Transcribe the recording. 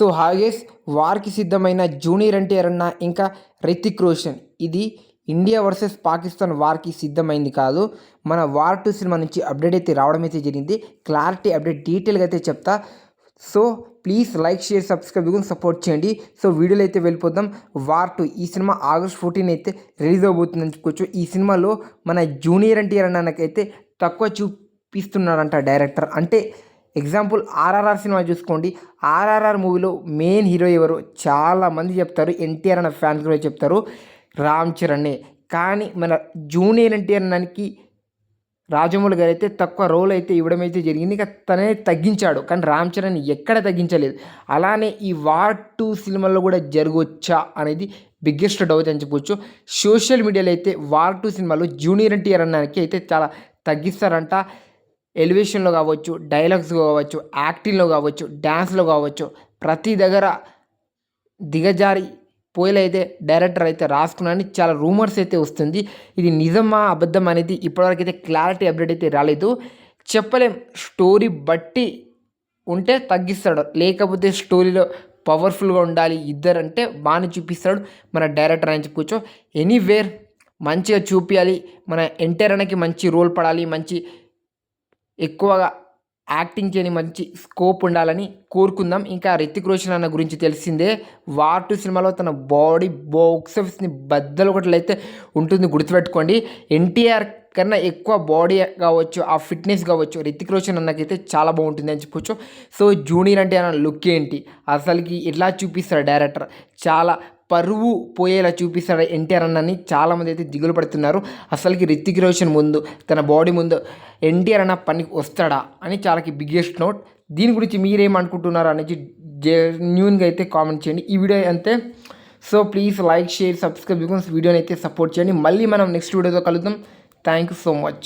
So హాగేస్ వార్కి సిద్ధమైన junior NTR అన్న ఇంకా రితిక్ రోషన్. ఇది ఇండియా వర్సెస్ పాకిస్తాన్ వార్కి సిద్ధమైంది కాదు. మన వార్ టూ సినిమా నుంచి అప్డేట్ అయితే రావడం అయితే జరిగింది. క్లారిటీ అప్డేట్ డీటెయిల్గా అయితే చెప్తా. So please like share subscribe support చేయండి. సో వీడియోలో అయితే వెళ్ళిపోదాం. వార్ టూ ఈ సినిమా ఆగస్ట్ ఫోర్టీన్ అయితే రిలీజ్ అవబోతుందని చెప్పుకోవచ్చు. ఈ సినిమాలో మన జూనియర్ ఎన్టీఆర్ అన్నకైతే తక్కువ చూపిస్తున్నాడంట డైరెక్టర్. అంటే ఎగ్జాంపుల్ ఆర్ఆర్ఆర్ సినిమా చూసుకోండి. ఆర్ఆర్ఆర్ మూవీలో మెయిన్ హీరో ఎవరు చాలామంది చెప్తారు. ఎన్టీఆర్ అన్న ఫ్యాన్స్ కూడా చెప్తారు. రామ్ చరణ్నే కానీ మన జూనియర్ ఎన్టీఆర్ అన్నకి రాజమౌళి గారు అయితే తక్కువ రోల్ అయితే ఇవ్వడం అయితే జరిగింది. ఇక తనే తగ్గించాడు. కానీ రామ్ చరణ్ ఎక్కడ తగ్గించలేదు. అలానే ఈ వార్ టూ సినిమాల్లో కూడా జరగవచ్చా అనేది బిగ్గెస్ట్ డౌట్ అని చెప్పొచ్చు. సోషల్ మీడియాలో అయితే వార్ టూ సినిమాలో జూనియర్ ఎన్టీఆర్ అన్నానికి అయితే చాలా తగ్గిస్తారంట. ఎలివేషన్లో కావచ్చు డైలాగ్స్ కావచ్చు యాక్టింగ్లో కావచ్చు డ్యాన్స్లో కావచ్చు ప్రతి దగ్గర దిగజారి పోయిలైతే డైరెక్టర్ అయితే రాసుకున్నాను చాలా రూమర్స్ అయితే వస్తుంది. ఇది నిజమా అబద్ధం అనేది ఇప్పటివరకు అయితే క్లారిటీ అప్డేట్ అయితే రాలేదు. చెప్పలేం స్టోరీ బట్టి ఉంటే తగ్గిస్తాడు. లేకపోతే స్టోరీలో పవర్ఫుల్గా ఉండాలి ఇద్దరంటే బాగానే చూపిస్తాడు మన డైరెక్టర్ అని చెప్పుకోవచ్చు ఎనీవేర్ మంచిగా చూపించాలి మన ఎంటర్ అన్నకి మంచి రోల్ పడాలి మంచి ఎక్కువగా యాక్టింగ్ చేయని మంచి స్కోప్ ఉండాలని కోరుకుందాం. ఇంకా రితిక్ రోషన్ అన్న గురించి తెలిసిందే వార్ టూ సినిమాలో తన బాడీ బాక్స్ ఆఫీస్ని బద్దలు అయితే ఉంటుంది గుర్తుపెట్టుకోండి. ఎన్టీఆర్ కన్నా ఎక్కువ బాడీ కావచ్చు ఆ ఫిట్నెస్ కావచ్చు రితిక్ రోషన్ అన్నకైతే చాలా బాగుంటుంది అని చెప్పొచ్చు. సో జూనియర్ అంటే అన్న లుక్ ఏంటి? అసలుకి ఎలా చూపిస్తాడు డైరెక్టర్? చాలా పరువు పోయేలా చూపిస్తాడు ఎన్టీఆర్ అన్నని. చాలామంది అయితే దిగులు పడుతున్నారు. అసలుకి రితిక్ రోషన్ ముందు తన బాడీ ముందు ఎన్టీఆర్ అన్న పనికి వస్తాడా అని చాలా బిగ్గెస్ట్ నోట్. దీని గురించి మీరేమనుకుంటున్నారు అనేది జెన్యున్గా అయితే కామెంట్ చేయండి. ఈ వీడియో అంతే. So please like share subscribe because వీడియోని అయితే సపోర్ట్ చేయండి. మళ్ళీ మనం నెక్స్ట్ వీడియోతో కలుద్దాం. Thank you so much